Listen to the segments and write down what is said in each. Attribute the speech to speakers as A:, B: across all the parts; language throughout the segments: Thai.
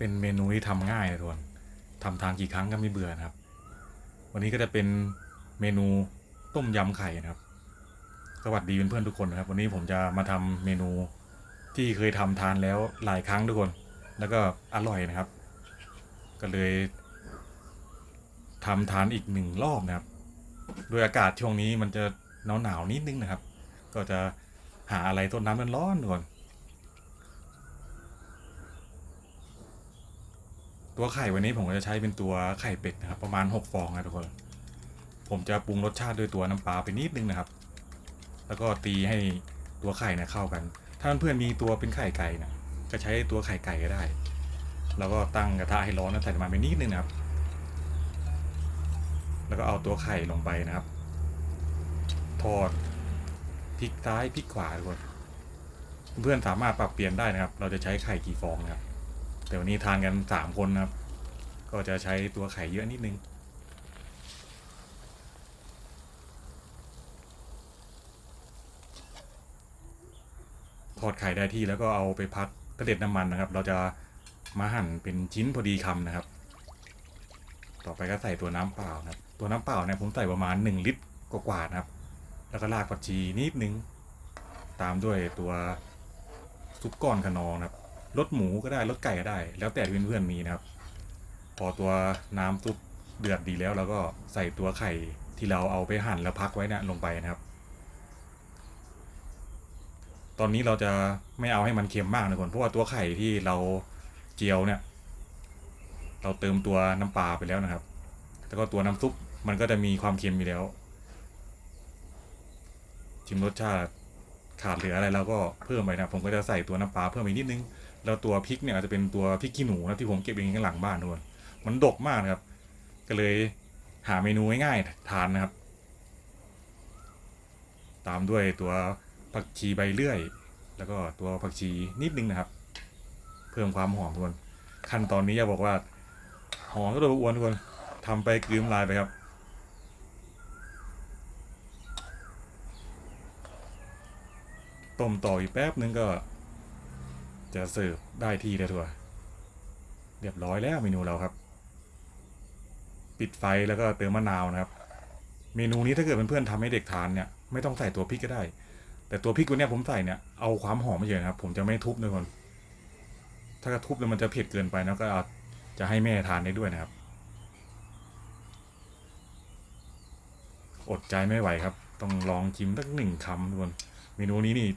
A: เป็นเมนูที่ทำง่ายนะทุกคนทำทานกี่ครั้งก็ไม่เบื่อนะครับ วันนี้ก็จะเป็นเมนูต้มยำไข่นะครับ สวัสดีเพื่อนๆทุกคนนะครับ วันนี้ผมจะมาทำเมนูที่เคยทำทานแล้วหลายครั้งทุกคน แล้วก็อร่อยนะครับ ก็เลยทำทานอีกหนึ่งรอบนะครับ โดยอากาศช่วงนี้มันจะหนาวหนาวๆนิดนึงนะครับ ก็จะหาอะไรต้นน้ำร้อนๆก่อน ตัวไข่วันนี้ผมก็จะใช้เป็นตัวไข่เป็ดนะครับ ประมาณหกฟองนะทุกคน ผมจะปรุงรสชาติด้วยตัวน้ำปลาไปนิดนึงนะครับ แล้วก็ตีให้ตัวไข่เนี่ยเข้ากัน ถ้าเพื่อนมีตัวเป็นไข่ไก่นะก็ใช้ตัวไข่ไก่ก็ได้ แล้วก็ตั้งกระทะให้ร้อนแล้วใส่น้ำมันไปนิดนึงนะครับ แล้วก็เอาตัวไข่ลงไปนะครับ ทอดพลิกซ้ายพลิกขวาทุกคน เพื่อนสามารถปรับเปลี่ยนได้นะครับ เราจะใช้ไข่กี่ฟองนะครับ แต่วันนี้ทานกันสามคนครับ ก็จะใช้ตัวไข่เยอะนิดนึง ทอดไข่ได้ที่แล้วก็เอาไปพักกระเด็ดน้ำมันนะครับ เราจะมาหั่นเป็นชิ้นพอดีคำนะครับ ต่อไปก็ใส่ตัวน้ำเปล่านะครับ ตัวน้ำเปล่าเนี่ยผมใส่ประมาณ 1 ลิตรกว่าๆนะครับ แล้วก็รากผักชีนิดนึง ตามด้วยตัวซุปก้อนขนองนะครับ รสหมูก็ได้รสไก่ก็ได้ แล้วแต่เพื่อนๆมีนะครับ พอตัวน้ำซุปเดือดดีแล้วเราก็ใส่ตัวไข่ที่เราเอาไปหั่นแล้วพักไว้นะลงไปนะครับ ตอนนี้เราจะไม่เอาให้มันเค็มมากนะคนเพราะว่าตัวไข่ที่เราเจียวเนี่ย เราเติมตัวน้ำปลาไปแล้วนะครับ แล้วก็ตัวน้ำซุปมันก็จะมีความเค็มอยู่แล้วชิมรสชาติ ขาดเหลืออะไรเราก็เพิ่มไปนะผมก็จะใส่ตัวน้ำปลาเพิ่มอีกนิดนึง แล้วตัวพริกเนี่ยอาจจะเป็นตัวพริกขี้หนูนะที่ผมเก็บเองข้างหลังบ้านทุกคนมันดกมากนะครับ ก็เลยหาเมนูง่ายๆทานนะครับ ตามด้วยตัวผักชีใบเลื่อย แล้วก็ตัวผักชีนิดนึงนะครับ เพิ่มความหอมทุกคนขั้นตอนนี้จะบอกว่าหอมก็โดนอ้วนทุกคนทำไปกลืมลายไปครับ ต้มต่ออีกแป๊บนึงก็ จะเสิร์ฟได้ที่เลยทัวเรียบร้อยแล้วเมนูเราครับ ปิดไฟแล้วก็เติมมะนาวนะครับ เมนูนี้ถ้าเกิดเพื่อนๆทำให้เด็กทานเนี่ยไม่ต้องใส่ตัวพริกก็ได้ แต่ตัวพริกวันเนี้ยผมใส่เนี่ยเอาความหอมมาเฉยนะครับ ผมจะไม่ทุบเลยคนถ้าทุบแล้วมันจะเผ็ดเกินไปแล้วก็อาจจะให้แม่ทานได้ด้วยนะครับ อดใจไม่ไหวครับ ต้องลองชิมสักหนึ่งคำทุกคน เมนูนี้นี่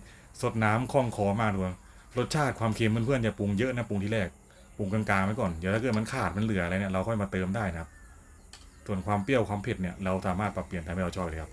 A: สดน้ำคล่องคอมากทุกคนรสชาติความเค็มเพื่อนๆอย่าปรุงเยอะนะปรุงที่แรกปรุงกลางๆไว้ก่อนเดี๋ยวถ้าเกิดมันขาดมันเหลืออะไรเนี่ยเราค่อยมาเติมได้นะครับ ส่วนความเปรี้ยวความเผ็ดเนี่ยเราสามารถปรับเปลี่ยนตามที่เราชอบเลยครับ